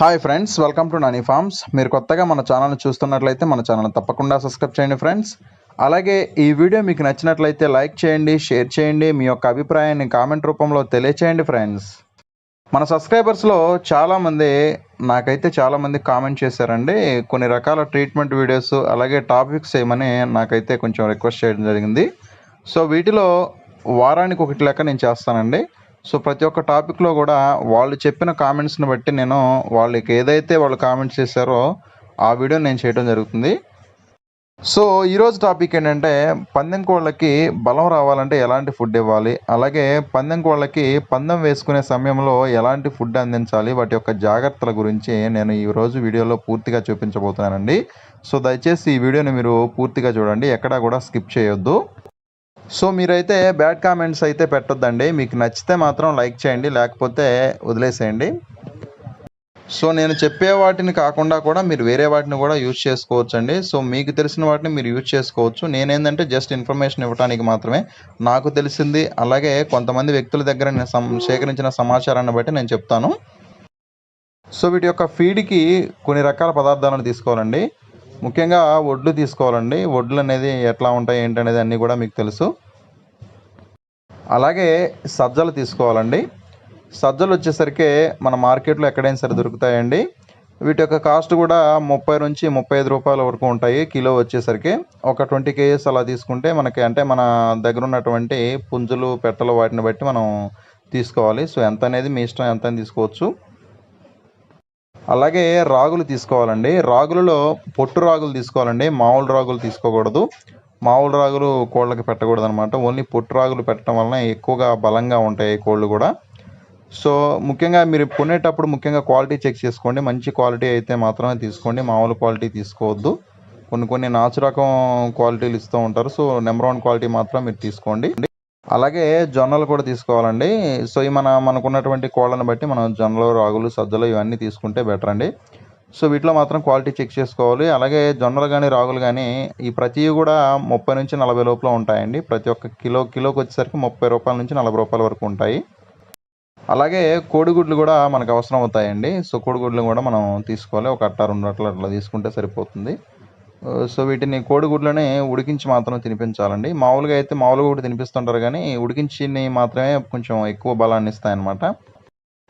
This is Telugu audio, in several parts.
Hi friends welcome to Nani farms మీరు కొత్తగా మన ఛానల్ని చూస్తున్నట్లయితే మన ఛానల్ తప్పకుండా సబ్స్క్రైబ్ చేయండి ఫ్రెండ్స్ అలాగే ఈ వీడియో మీకు నచ్చినట్లయితే లైక్ చేయండి షేర్ చేయండి మీ యొక్క అభిప్రాయాన్ని కామెంట్ రూపంలో తెలియచేయండి ఫ్రెండ్స్ మన సబ్స్క్రైబర్స్లో చాలామంది నాకైతే చాలామంది కామెంట్ చేశారండి. కొన్ని రకాల ట్రీట్మెంట్ వీడియోస్ అలాగే టాపిక్స్ ఏమని నాకైతే కొంచెం రిక్వెస్ట్ చేయడం జరిగింది. సో వీటిలో వారానికి ఒకటి లెక్క నేను చేస్తానండి. సో ప్రతి ఒక్క టాపిక్లో కూడా వాళ్ళు చెప్పిన కామెంట్స్ని బట్టి నేను వాళ్ళకి ఏదైతే వాళ్ళు కామెంట్స్ చేశారో ఆ వీడియో నేను చేయడం జరుగుతుంది. సో ఈరోజు టాపిక్ ఏంటంటే పందెం కోళ్ళకి బలం రావాలంటే ఎలాంటి ఫుడ్ ఇవ్వాలి? అలాగే పందెం కోళ్ళకి పందెం వేసుకునే సమయంలో ఎలాంటి ఫుడ్ అందించాలి? వాటి యొక్క జాగ్రత్తల గురించి నేను ఈరోజు వీడియోలో పూర్తిగా చూపించబోతున్నానండి. సో దయచేసి ఈ వీడియోని మీరు పూర్తిగా చూడండి. ఎక్కడా కూడా స్కిప్ చేయొద్దు. సో మీరైతే బ్యాడ్ కామెంట్స్ అయితే పెట్టొద్దండి. మీకు నచ్చితే మాత్రం లైక్ చేయండి లేకపోతే వదిలేసేయండి. సో నేను చెప్పే వాటిని కాకుండా కూడా మీరు వేరే వాటిని కూడా యూజ్ చేసుకోవచ్చు అండి సో మీకు తెలిసిన వాటిని మీరు యూజ్ చేసుకోవచ్చు. నేనేంటంటే జస్ట్ ఇన్ఫర్మేషన్ ఇవ్వడానికి మాత్రమే. నాకు తెలిసింది అలాగే కొంతమంది వ్యక్తుల దగ్గర నేను సం సేకరించిన సమాచారాన్ని బట్టి నేను చెప్తాను. సో వీటి యొక్క ఫీడ్కి కొన్ని రకాల పదార్థాలను తీసుకోవాలండి. ముఖ్యంగా వడ్లు తీసుకోవాలండి. వడ్లు అనేది ఎట్లా ఉంటాయి ఏంటనేది అన్నీ కూడా మీకు తెలుసు. అలాగే సజ్జలు తీసుకోవాలండి. సజ్జలు వచ్చేసరికి మన మార్కెట్లో ఎక్కడైనా సరే దొరుకుతాయండి. వీటి యొక్క కాస్ట్ కూడా ముప్పై నుంచి ముప్పై ఐదు రూపాయల వరకు ఉంటాయి కిలో వచ్చేసరికి. ఒక ట్వంటీ కేజీస్ అలా తీసుకుంటే మనకి అంటే మన దగ్గర ఉన్నటువంటి పుంజులు పెట్టలు వాటిని బట్టి మనం తీసుకోవాలి. సో ఎంత అనేది మీ ఇష్టం ఎంత అని తీసుకోవచ్చు. అలాగే రాగులు తీసుకోవాలండి. రాగులలో పొట్టు రాగులు తీసుకోవాలండి. మామూలు రాగులు తీసుకోకూడదు. మామూలు రాగులు కోళ్ళకి పెట్టకూడదు అనమాట ఓన్లీ పొట్టు రాగులు పెట్టడం వలన ఎక్కువగా బలంగా ఉంటాయి కోళ్ళు కూడా. సో ముఖ్యంగా మీరు కొనేటప్పుడు ముఖ్యంగా క్వాలిటీ చెక్ చేసుకోండి. మంచి క్వాలిటీ అయితే మాత్రమే తీసుకోండి. మామూలు క్వాలిటీ తీసుకోవద్దు. కొన్ని కొన్ని నాచు రకం క్వాలిటీలు ఇస్తూ ఉంటారు. సో నెంబర్ వన్ క్వాలిటీ మాత్రం మీరు తీసుకోండి. అలాగే జొన్నలు కూడా తీసుకోవాలండి. సో ఈ మన మనకున్నటువంటి కోళ్ళని బట్టి మనం జొన్నలు రాగులు సజ్జలు ఇవన్నీ తీసుకుంటే బెటర్ అండి. సో వీటిలో మాత్రం క్వాలిటీ చెక్ చేసుకోవాలి. అలాగే జొన్నలు కానీ రాగులు కానీ ఈ ప్రతి కూడా ముప్పై నుంచి నలభై లోపల ఉంటాయండి. ప్రతి ఒక్క కిలో కిలోకి వచ్చేసరికి ముప్పై రూపాయల నుంచి నలభై రూపాయల వరకు ఉంటాయి. అలాగే కోడిగుడ్లు కూడా మనకు అవసరం అవుతాయండి. సో కోడిగుడ్లు కూడా మనం తీసుకోవాలి. ఒక అట్ట రెండు అట్ల అట్లా తీసుకుంటే సరిపోతుంది. సో వీటిని కోడిగుడ్లనే ఉడికించి మాత్రం తినిపించాలండి. మామూలుగా అయితే మామూలుగా కూడా తినిపిస్తుంటారు కానీ ఉడికించిని మాత్రమే కొంచెం ఎక్కువ బలాన్ని ఇస్తాయన్నమాట.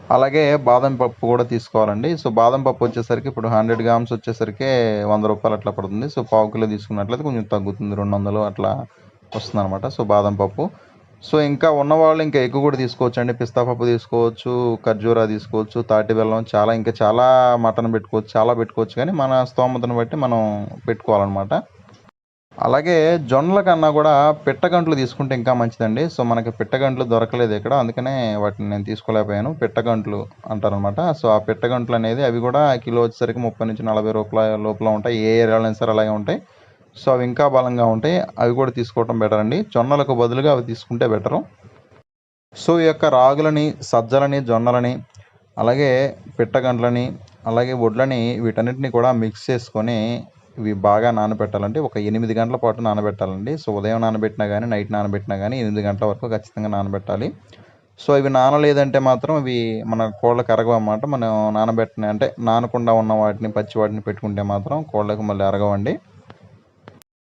అలాగే బాదం పప్పు కూడా తీసుకోవాలండి. సో బాదం పప్పు వచ్చేసరికి ఇప్పుడు హండ్రెడ్ గ్రామ్స్ వచ్చేసరికి వంద రూపాయలు అట్లా పడుతుంది. సో పావు కిలో తీసుకున్నట్లయితే కొంచెం తగ్గుతుంది. రెండు వందలు అట్లా వస్తుంది అనమాట సో బాదం పప్పు సో ఇంకా ఉన్నవాళ్ళు ఇంకా ఎక్కువ కూడా తీసుకోవచ్చు అండి పిస్తా పప్పు తీసుకోవచ్చు ఖర్జూరా తీసుకోవచ్చు తాటి బెల్లం చాలా ఇంకా చాలా మటన్ పెట్టుకోవచ్చు చాలా పెట్టుకోవచ్చు. కానీ మన స్తోమతను బట్టి మనం పెట్టుకోవాలన్నమాట. అలాగే జొన్నల కన్నా కూడా పిట్టగంట్లు తీసుకుంటే ఇంకా మంచిదండి. సో మనకి పిట్టగంట్లు దొరకలేదు ఇక్కడ. అందుకనే వాటిని నేను తీసుకోలేకపోయాను. పిట్టగంట్లు అంటారనమాట సో ఆ పిట్టగంట్లు అనేది అవి కూడా కిలో వచ్చేసరికి ముప్పై నుంచి నలభై రూపాయల లోపల ఉంటాయి. ఏ ఏరియాలో సరే అలాగే ఉంటాయి. సో అవి ఇంకా బలంగా ఉంటాయి. అవి కూడా తీసుకోవటం బెటర్ అండి. జొన్నలకు బదులుగా అవి తీసుకుంటే బెటరు సో ఈ యొక్క రాగులని సజ్జలని జొన్నలని అలాగే పిట్టగంట్లని అలాగే వడ్లని వీటన్నిటిని కూడా మిక్స్ చేసుకొని ఇవి బాగా నానబెట్టాలంటే ఒక ఎనిమిది గంటల పాటు నానబెట్టాలండి. సో ఉదయం నానబెట్టినా కానీ నైట్ నానబెట్టినా కానీ ఎనిమిది గంటల వరకు ఖచ్చితంగా నానబెట్టాలి. సో ఇవి నానలేదంటే మాత్రం ఇవి మన కోళ్ళకి కరగవు అన్నమాట. మనం నానబెట్టిన అంటే నానకుండా ఉన్న వాటిని పచ్చి వాటిని పెట్టుకుంటే మాత్రం కోళ్ళకి మళ్ళీ అరగవండి.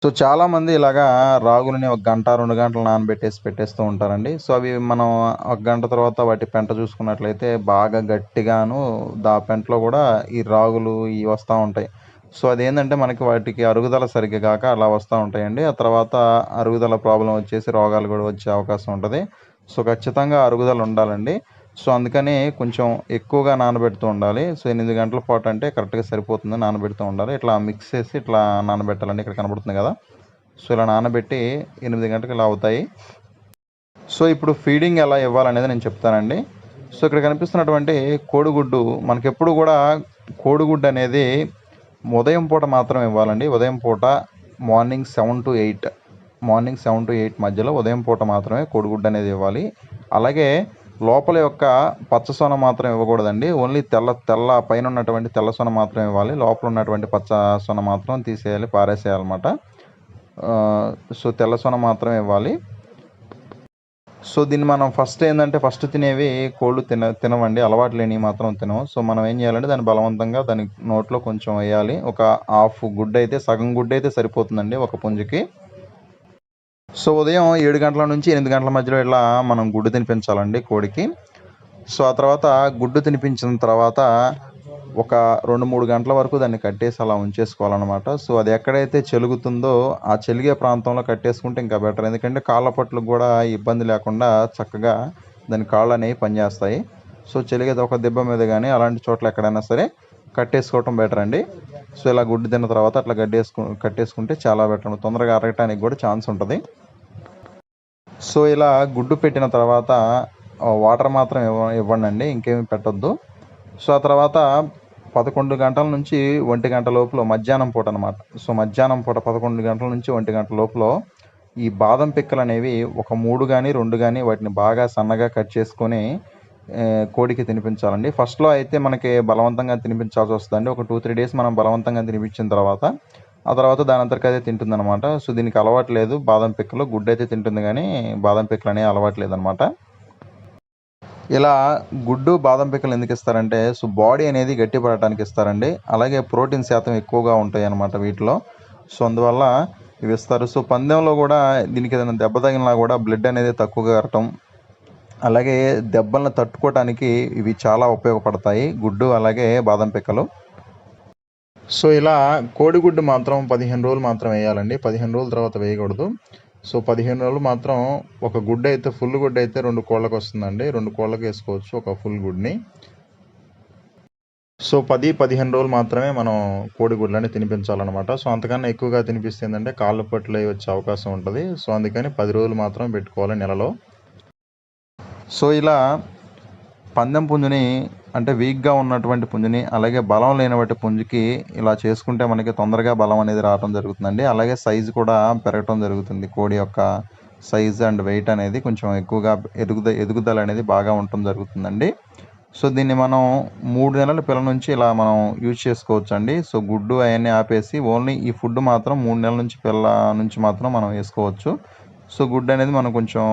సో చాలామంది ఇలాగా రాగులని ఒక గంట రెండు గంటలు నానబెట్టేసి పెట్టేస్తూ ఉంటారండి. సో అవి మనం ఒక గంట తర్వాత వాటి పెంట చూసుకున్నట్లయితే బాగా గట్టిగాను దా పెంటలో కూడా ఈ రాగులు ఇవి వస్తూ ఉంటాయి. సో అదేంటంటే మనకి వాటికి అరుగుదల సరిగ్గా కాక అలా వస్తూ ఉంటాయండి. ఆ తర్వాత అరుగుదల ప్రాబ్లం వచ్చేసి రోగాలు కూడా వచ్చే అవకాశం ఉంటుంది. సో ఖచ్చితంగా అరుగుదల ఉండాలండి. సో అందుకని కొంచెం ఎక్కువగా నానబెడుతూ ఉండాలి. సో ఎనిమిది గంటల పాటు అంటే కరెక్ట్గా సరిపోతుంది నానబెడుతూ ఉండాలి. ఇట్లా మిక్స్ చేసి ఇట్లా నానబెట్టాలని ఇక్కడ కనబడుతుంది కదా. సో ఇలా నానబెట్టి ఎనిమిది గంటలకు ఇలా అవుతాయి. సో ఇప్పుడు ఫీడింగ్ ఎలా ఇవ్వాలనేది నేను చెప్తానండి. సో ఇక్కడ కనిపిస్తున్నటువంటి కోడిగుడ్డు మనకెప్పుడు కూడా కోడిగుడ్డు అనేది ఉదయం పూట మాత్రం ఇవ్వాలండి. ఉదయం పూట morning seven to eight morning seven to eight మధ్యలో ఉదయం పూట మాత్రమే కోడిగుడ్డు అనేది ఇవ్వాలి. అలాగే లోపల యొక్క పచ్చ సొన మాత్రం ఇవ్వకూడదండి. ఓన్లీ తెల్ల తెల్ల పైన ఉన్నటువంటి తెల్ల సొన మాత్రం ఇవ్వాలి. లోపల ఉన్నటువంటి పచ్చ సొన మాత్రం తీసేయాలి పారేసేయాలన్నమాట. సో తెల్ల సొన మాత్రం ఇవ్వాలి. సో దీన్ని మనం ఫస్ట్ ఏంటంటే ఫస్ట్ తినేవి కోళ్ళు తిన తినవండి. అలవాటు లేనివి మాత్రం తినవు. సో మనం ఏం చేయాలంటే దాన్ని బలవంతంగా దాని నోట్లో కొంచెం వేయాలి. ఒక హాఫ్ గుడ్డ అయితే సగం గుడ్డ అయితే సరిపోతుందండి ఒక పుంజుకి. సో ఉదయం ఏడు గంటల నుంచి ఎనిమిది గంటల మధ్యలో ఇలా మనం గుడ్డు తినిపించాలండి కోడికి. సో ఆ తర్వాత గుడ్డు తినిపించిన తర్వాత ఒక రెండు మూడు గంటల వరకు దాన్ని కట్టేసి అలా ఉంచేసుకోవాలన్నమాట. సో అది ఎక్కడైతే చెలుగుతుందో ఆ చెలిగే ప్రాంతంలో కట్టేసుకుంటే ఇంకా బెటర్. ఎందుకంటే కాళ్ళ పట్లకు కూడా ఇబ్బంది లేకుండా చక్కగా దాని కాళ్ళు అనేవి పనిచేస్తాయి. సో చెలిగేది ఒక దెబ్బ మీద కానీ అలాంటి చోట్ల ఎక్కడైనా సరే కట్టేసుకోవటం బెటర్ అండి. సో ఇలా గుడ్డు తిన్న తర్వాత అట్లా గడ్డేసుకు కట్టేసుకుంటే చాలా బెటర్ తొందరగా అరగటానికి కూడా ఛాన్స్ ఉంటుంది. సో ఇలా గుడ్డు పెట్టిన తర్వాత వాటర్ మాత్రం ఇవ్వ ఇవ్వండి ఇంకేమి పెట్టొద్దు. సో ఆ తర్వాత పదకొండు గంటల నుంచి ఒంటి గంట లోపల మధ్యాహ్నం పూట అనమాట సో మధ్యాహ్నం పూట పదకొండు గంటల నుంచి ఒంటి గంట లోపల ఈ బాదం పిక్కలు అనేవి ఒక మూడు కానీ రెండు కానీ వాటిని బాగా సన్నగా కట్ చేసుకొని కోడికి తినిపించాలండి. ఫస్ట్లో అయితే మనకి బలవంతంగా తినిపించాల్సి వస్తుందండి. ఒక టూ త్రీ డేస్ మనం బలవంతంగా తినిపించిన తర్వాత ఆ తర్వాత దాని అంతరికి తింటుంది అనమాట సో దీనికి అలవాటు లేదు. బాదం పిక్కలు గుడ్డు అయితే తింటుంది కానీ బాదం పిక్కలు అనేవి అలవాటు లేదనమాట ఇలా గుడ్డు బాదం పిక్కలు ఎందుకు ఇస్తారంటే సో బాడీ అనేది గట్టిపడటానికి ఇస్తారండి. అలాగే ప్రోటీన్ శాతం ఎక్కువగా ఉంటాయి అన్నమాట వీటిలో. సో అందువల్ల ఇవి ఇస్తారు. సో పందెంలో కూడా దీనికి ఏదైనా దెబ్బ తగిలినా కూడా బ్లడ్ అనేది తక్కువగా కరటం అలాగే దెబ్బలను తట్టుకోవటానికి ఇవి చాలా ఉపయోగపడతాయి. గుడ్డు అలాగే బాదం పిక్కలు. సో ఇలా కోడిగుడ్డు మాత్రం పదిహేను రోజులు మాత్రం వేయాలండి. పదిహేను రోజుల తర్వాత వేయకూడదు. సో పదిహేను రోజులు మాత్రం ఒక గుడ్డ అయితే ఫుల్ గుడ్డ అయితే రెండు కోళ్ళకి వస్తుందండి. రెండు కోళ్ళకి వేసుకోవచ్చు ఒక ఫుల్ గుడ్ని. సో పది పదిహేను రోజులు మాత్రమే మనం కోడిగుడ్లని తినిపించాలన్నమాట. సో అంతకన్నా ఎక్కువగా తినిపిస్తే ఏంటంటే కాళ్ళు పట్లు వచ్చే అవకాశం ఉంటుంది. సో అందుకని పది రోజులు మాత్రం పెట్టుకోవాలి నెలలో. సో ఇలా పందెం పుంజుని అంటే వీక్గా ఉన్నటువంటి పుంజుని అలాగే బలం లేనటువంటి పుంజుకి ఇలా చేసుకుంటే మనకి తొందరగా బలం అనేది రావడం జరుగుతుందండి. అలాగే సైజు కూడా పెరగటం జరుగుతుంది. కోడి యొక్క సైజ్ అండ్ వెయిట్ అనేది కొంచెం ఎక్కువగా ఎదుగుద ఎదుగుదల అనేది బాగా ఉండటం జరుగుతుందండి. సో దీన్ని మనం మూడు నెలల పిల్ల నుంచి ఇలా మనం యూజ్ చేసుకోవచ్చు అండి సో గుడ్డు అవన్నీ ఆపేసి ఓన్లీ ఈ ఫుడ్ మాత్రం మూడు నెలల నుంచి పిల్ల నుంచి మాత్రం మనం వేసుకోవచ్చు. సో గుడ్డు అనేది మనం కొంచెం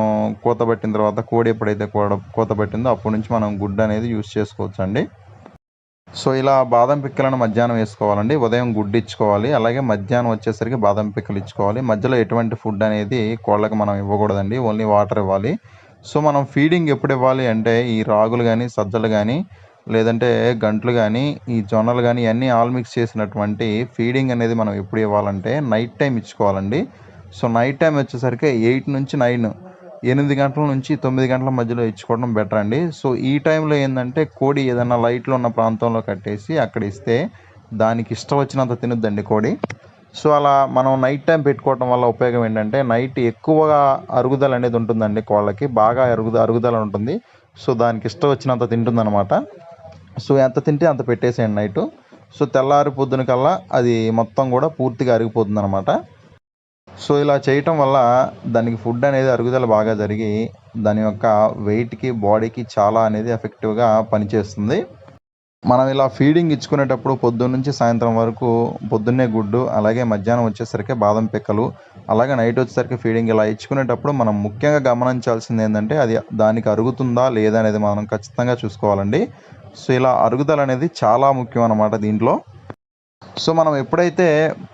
కోత పట్టిన తర్వాత కోడి ఎప్పుడైతే కోడ కోత పట్టిందో అప్పటి నుంచి మనం గుడ్డు అనేది యూస్ చేసుకోవచ్చు అండి సో ఇలా బాదం పిక్కలను మధ్యాహ్నం వేసుకోవాలండి. ఉదయం గుడ్డు ఇచ్చుకోవాలి. అలాగే మధ్యాహ్నం వచ్చేసరికి బాదం పిక్కలు ఇచ్చుకోవాలి. మధ్యలో ఎటువంటి ఫుడ్ అనేది కోళ్ళకి మనం ఇవ్వకూడదండి. ఓన్లీ వాటర్ ఇవ్వాలి. సో మనం ఫీడింగ్ ఎప్పుడు ఇవ్వాలి అంటే ఈ రాగులు కానీ సజ్జలు కానీ లేదంటే గంట్లు కానీ ఈ జొన్నలు కానీ ఇవన్నీ ఆల్ మిక్స్ చేసినటువంటి ఫీడింగ్ అనేది మనం ఎప్పుడు ఇవ్వాలంటే నైట్ టైం ఇచ్చుకోవాలండి. సో నైట్ టైం వచ్చేసరికి ఎయిట్ నుంచి నైన్ ఎనిమిది గంటల నుంచి తొమ్మిది గంటల మధ్యలో ఇచ్చుకోవడం బెటర్ అండి. సో ఈ టైంలో ఏంటంటే కోడి ఏదైనా లైట్లు ఉన్న ప్రాంతంలో కట్టేసి అక్కడ ఇస్తే దానికి ఇష్టం వచ్చినంత తినొద్దండి కోడి. సో అలా మనం నైట్ టైం పెట్టుకోవడం వల్ల ఉపయోగం ఏంటంటే నైట్ ఎక్కువగా అరుగుదల అనేది ఉంటుందండి కోళ్ళకి బాగా అరుగుద అరుగుదల ఉంటుంది. సో దానికి ఇష్టం వచ్చినంత తింటుందన్నమాట. సో ఎంత తింటే అంత పెట్టేసేయండి నైట్ సో తెల్లారి పొద్దున కల్లా అది మొత్తం కూడా పూర్తిగా అరిగిపోతుంది అనమాట సో ఇలా చేయటం వల్ల దానికి ఫుడ్ అనేది అరుగుదల బాగా జరిగి దాని యొక్క వెయిట్కి బాడీకి చాలా అనేది ఎఫెక్టివ్గా పనిచేస్తుంది. మనం ఇలా ఫీడింగ్ ఇచ్చుకునేటప్పుడు పొద్దున్న నుంచి సాయంత్రం వరకు పొద్దున్నే గుడ్డు అలాగే మధ్యాహ్నం వచ్చేసరికి బాదం పిక్కలు అలాగే నైట్ వచ్చేసరికి ఫీడింగ్ ఇలా ఇచ్చుకునేటప్పుడు మనం ముఖ్యంగా గమనించాల్సింది ఏంటంటే అది దానికి అరుగుతుందా లేదా అనేది మనం ఖచ్చితంగా చూసుకోవాలండి. సో ఇలా అరుగుదల అనేది చాలా ముఖ్యం అన్నమాట దీంట్లో. సో మనం ఎప్పుడైతే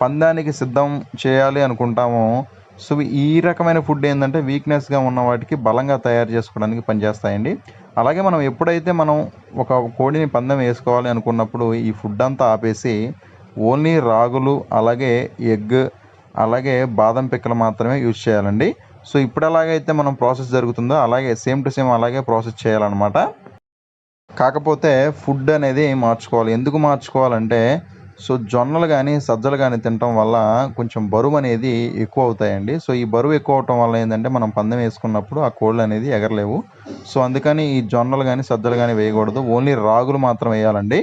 పందానికి సిద్ధం చేయాలి అనుకుంటామో సో ఈ రకమైన ఫుడ్ ఏంటంటే వీక్నెస్గా ఉన్న వాటికి బలంగా తయారు చేసుకోవడానికి పనిచేస్తాయండి. అలాగే మనం ఎప్పుడైతే మనం ఒక కోడిని పందెం వేసుకోవాలి అనుకున్నప్పుడు ఈ ఫుడ్ అంతా ఆపేసి ఓన్లీ రాగులు అలాగే ఎగ్ అలాగే బాదం పిక్కలు మాత్రమే యూజ్ చేయాలండి. సో ఇప్పుడు ఎలాగైతే మనం ప్రాసెస్ జరుగుతుందో అలాగే సేమ్ టు సేమ్ అలాగే ప్రాసెస్ చేయాలన్నమాట. కాకపోతే ఫుడ్ అనేది మార్చుకోవాలి. ఎందుకు మార్చుకోవాలంటే సో జొన్నలు కానీ సజ్జలు కానీ తినటం వల్ల కొంచెం బరువు అనేది ఎక్కువ అవుతాయండి సో ఈ బరువు ఎక్కువ అవటం వల్ల ఏంటంటే మనం పందెం వేసుకున్నప్పుడు ఆ కోళ్ళు అనేది ఎగరలేవు. సో అందుకని ఈ జొన్నలు కానీ సజ్జలు కానీ వేయకూడదు. ఓన్లీ రాగులు మాత్రం వేయాలండి.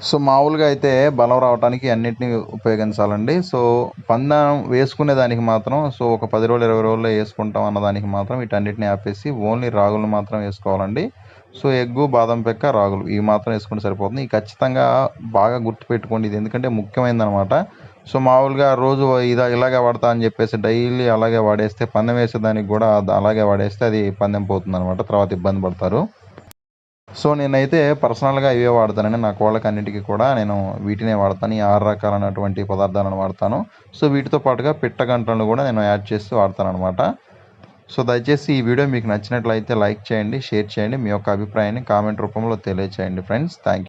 సో మామూలుగా అయితే బలం రావడానికి అన్నిటిని ఉపయోగించాలండి. సో పందెం వేసుకునే దానికి మాత్రం సో ఒక పది రోజులు ఇరవై రోజుల్లో వేసుకుంటాం అన్నదానికి మాత్రం వీటన్నిటిని ఆపేసి ఓన్లీ రాగులు మాత్రం వేసుకోవాలండి. సో ఎగ్గు బాదం పెక్క రాగులు. ఇవి మాత్రం వేసుకుంటే సరిపోతుంది. ఇవి ఖచ్చితంగా బాగా గుర్తుపెట్టుకోండి. ఇది ఎందుకంటే ముఖ్యమైనది అనమాట సో మామూలుగా రోజు ఇదా ఇలాగే వాడతా అని చెప్పేసి డైలీ అలాగే వాడేస్తే పందెం వేసేదానికి కూడా అలాగే వాడేస్తే అది పందెం పోతుంది అనమాట తర్వాత ఇబ్బంది పడతారు. సో నేనైతే పర్సనల్గా ఇవే వాడతానండి. నా కోళ్ళకి అన్నిటికీ కూడా నేను వీటినే వాడతాను. ఈ ఆరు రకాలైనటువంటి పదార్థాలను వాడతాను. సో వీటితో పాటుగా పిట్ట గంటలను కూడా నేను యాడ్ చేసి వాడతాను అనమాట సో దయచేసి ఈ వీడియో మీకు నచ్చినట్లయితే లైక్ చేయండి షేర్ చేయండి మీ యొక్క అభిప్రాయాన్ని కామెంట్ రూపంలో తెలియచేయండి ఫ్రెండ్స్. థ్యాంక్